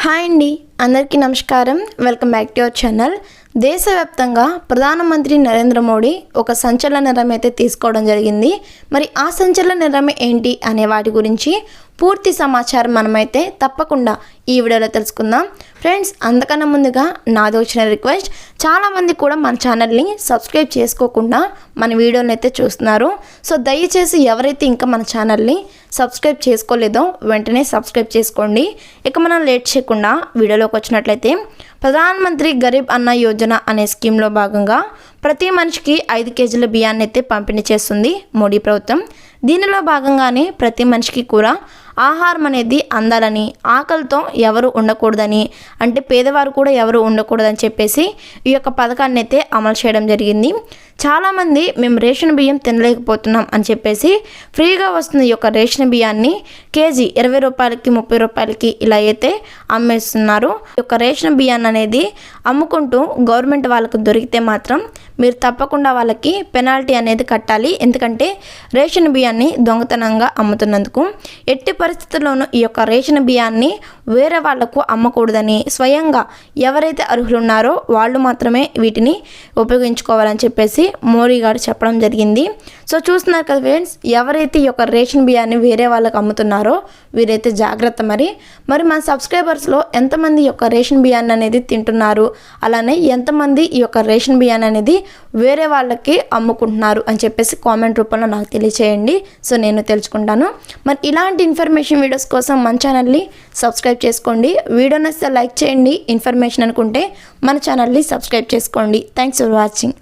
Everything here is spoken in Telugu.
హాయ్ అండి అందరికీ నమస్కారం. Welcome back to our channel దేశవ్యాప్తంగా ప్రధానమంత్రి నరేంద్ర మోడీ ఒక సంచలన నిర్ణయం అయితే తీసుకోవడం జరిగింది. మరి ఆ సంచలన నిర్ణయం ఏంటి అనే వాటి గురించి పూర్తి సమాచారం మనమైతే తప్పకుండా ఈ వీడియోలో తెలుసుకుందాం. ఫ్రెండ్స్ అందుకన్నా ముందుగా నాది వచ్చిన రిక్వెస్ట్ చాలామంది కూడా మన ఛానల్ని సబ్స్క్రైబ్ చేసుకోకుండా మన వీడియోని అయితే చూస్తున్నారు. సో దయచేసి ఎవరైతే ఇంకా మన ఛానల్ని సబ్స్క్రైబ్ చేసుకోలేదో వెంటనే సబ్స్క్రైబ్ చేసుకోండి. ఇక మనం లేట్ చేయకుండా వీడియోలో విషయాలకు వచ్చినట్లయితే ప్రధానమంత్రి గరీబ్ అన్న యోజన అనే స్కీమ్లో భాగంగా ప్రతి మనిషికి ఐదు కేజీల బియ్యాన్ని అయితే పంపిణీ చేస్తుంది మోడీ ప్రభుత్వం. దీనిలో భాగంగానే ప్రతి మనిషికి కూడా ఆహారం అనేది అందాలని ఆకలితో ఎవరు ఉండకూడదని అంటే పేదవారు కూడా ఎవరు ఉండకూడదని చెప్పేసి ఈ యొక్క పథకాన్ని అయితే అమలు చేయడం జరిగింది. చాలామంది మేము రేషన్ బియ్యం తినలేకపోతున్నాం అని చెప్పేసి ఫ్రీగా వస్తున్న ఈ యొక్క రేషన్ బియ్యాన్ని కేజీ ఇరవై రూపాయలకి ముప్పై రూపాయలకి ఇలా అయితే అమ్మేస్తున్నారు. ఈ యొక్క రేషన్ బియ్యాన్ని అనేది అమ్ముకుంటూ గవర్నమెంట్ వాళ్ళకు దొరికితే మాత్రం మీరు తప్పకుండా వాళ్ళకి పెనాల్టీ అనేది కట్టాలి. ఎందుకంటే రేషన్ బియ్యాన్ని దొంగతనంగా అమ్ముతున్నందుకు ఎట్టి పరిస్థితుల్లోనూ ఈ యొక్క రేషన్ బియ్యాన్ని వేరే వాళ్ళకు అమ్మకూడదని స్వయంగా ఎవరైతే అర్హులు ఉన్నారో వాళ్ళు మాత్రమే వీటిని ఉపయోగించుకోవాలని చెప్పేసి మోడీ గారు చెప్పడం జరిగింది. సో చూస్తున్నారు కదా ఫ్రెండ్స్ ఎవరైతే ఈ యొక్క రేషన్ బియ్యాన్ని వేరే వాళ్ళకి అమ్ముతున్నారో వీరైతే జాగ్రత్త మరి. మరి మన సబ్స్క్రైబర్స్లో ఎంతమంది ఈ యొక్క రేషన్ బియ్యాన్ని అనేది తింటున్నారు? అలానే ఎంతమంది ఈ యొక్క రేషన్ బియ్యాన్ని అనేది వేరే వాళ్ళకి అమ్ముకుంటున్నారు అని చెప్పేసి కామెంట్ రూపంలో నాకు తెలియచేయండి. సో నేను తెలుసుకుంటాను. మరి ఇలాంటి ఇన్ఫర్మేషన్ వీడియోస్ కోసం మన ఛానల్ని సబ్స్క్రైబ్ చేసుకోండి. వీడియో నచ్చితే లైక్ చేయండి. ఇన్ఫర్మేషన్ అనుకుంటే మన ఛానల్ని సబ్స్క్రైబ్ చేసుకోండి. Thanks for watching